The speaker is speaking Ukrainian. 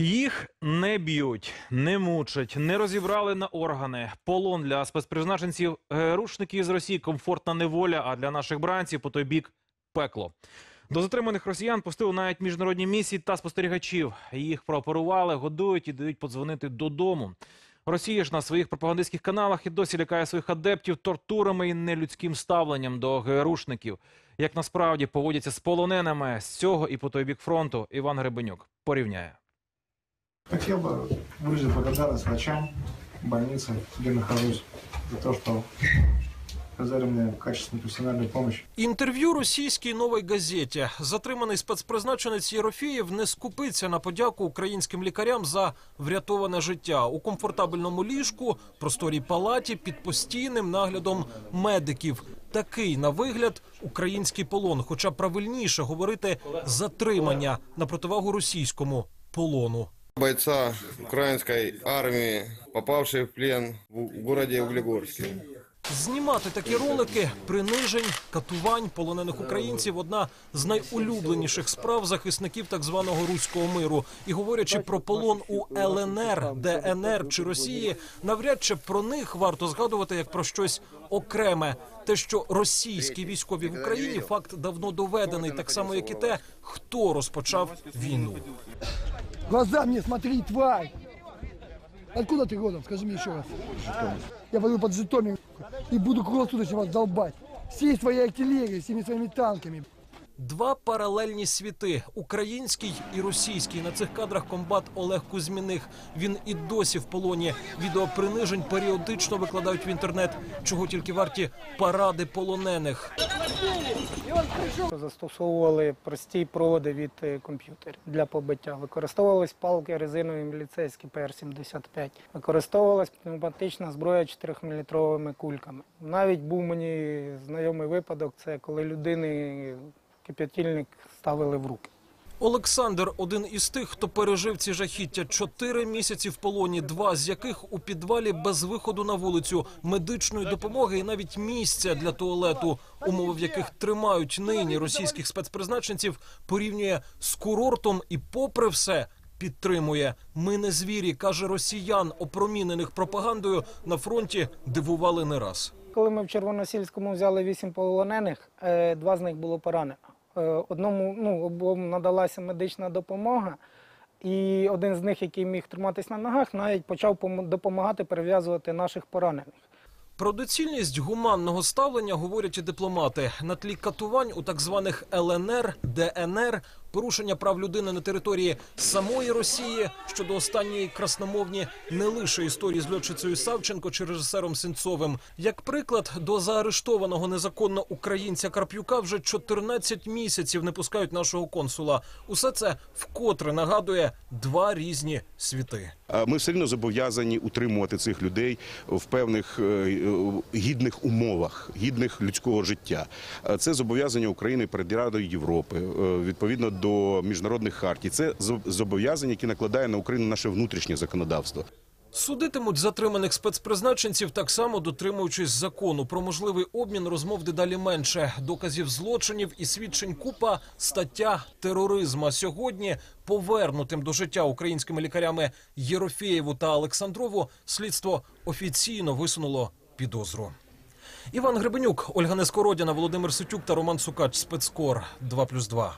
Їх не б'ють, не мучать, не розібрали на органи. Полон для спецпризначенців е, рушників з Росії комфортна неволя, а для наших бранців по той бік пекло. До затриманих росіян пустили навіть міжнародні місії та спостерігачів. Їх прооперували, годують і дають подзвонити додому. Росія ж на своїх пропагандистських каналах і досі лякає своїх адептів тортурами і нелюдським ставленням до ГРУшників. Як насправді поводяться з полоненими з цього і по той бік фронту, Іван Гребенюк порівняє. Хотел бы выразить благодарность врачам больницы, где нахожусь, за то, что оказали мне качественную профессиональную помощь. Інтерв'ю російській новій газеті. Затриманий спецпризначенець Єрофєєв не скупиться на подяку українським лікарям за врятоване життя у комфортабельному ліжку, просторій палаті під постійним наглядом медиків. Такий на вигляд український полон, хоча правильніше говорити затримання на противагу російському полону. бойца украинской армии, попавший в плен в городе Углегорске. Знімати такі ролики принижень, катувань полонених українців одна з найулюбленіших справ захисників так званого руського миру. І говорячи про полон у ЛНР, ДНР чи Росії, навряд чи про них варто згадувати як про щось окреме. Те, що російські військові в Україні факт давно доведений, так само як і те, хто розпочав війну. Глаза мне смотри, тварь! Откуда ты родом? Скажи мне еще раз. Я пойду под Житомир и буду круглосуточно вас долбать. Всей своей артиллерией, всеми своими танками. Два паралельні світи український і російський. На цих кадрах комбат Олег Кузьміних. Він і досі в полоні. Відео принижень періодично викладають в інтернет. Чого тільки варті паради полонених. Застосовували прості проводи від е, комп'ютерів для побиття. Використовувались палки резинові міліцейські ПР-75. Використовувалась пневматична зброя 4-мм кульками. Навіть був мені знайомий випадок, це коли людини кип'ятильник ставили в руки. Олександр один із тих, хто пережив ці жахіття. Чотири місяці в полоні, два з яких у підвалі без виходу на вулицю, медичної допомоги і навіть місця для туалету, умови в яких тримають нині російських спецпризначенців, порівнює з курортом і, попри все. Підтримує ми не звірі, каже росіян, опромінених пропагандою на фронті дивували не раз. Коли ми в Червоносільському взяли вісім полонених, е, два з них було поранено. Е, Одному ну, обом надалася медична допомога, і один з них, який міг триматись на ногах, навіть почав допомагати перев'язувати наших поранених. Про доцільність гуманного ставлення говорять і дипломати на тлі катувань у так званих ЛНР, ДНР, порушення прав людини на території самої Росії щодо останньої красномовні не лише історії з льотчицею Савченко чи режисером Сенцовим. Як приклад, до заарештованого незаконно українця Карп'юка вже 14 місяців не пускають нашого консула. Усе це вкотре нагадує два різні світи. Ми все одно зобов'язані утримувати цих людей в певних е, е, гідних умовах, гідних людського життя. Е, Це зобов'язання України перед Радою Європи, е, відповідно до міжнародних хартій. Це зо- зобов'язання, які накладає на Україну наше внутрішнє законодавство. Судитимуть затриманих спецпризначенців так само дотримуючись закону. Про можливий обмін розмов дедалі менше. Доказів злочинів і свідчень купа стаття тероризму. Сьогодні повернутим до життя українськими лікарями Єрофєєву та Олександрову слідство офіційно висунуло підозру. Іван Гребенюк, Ольга Нескородіна, Володимир Ситюк та Роман Сукач. Спецкор 2+,2.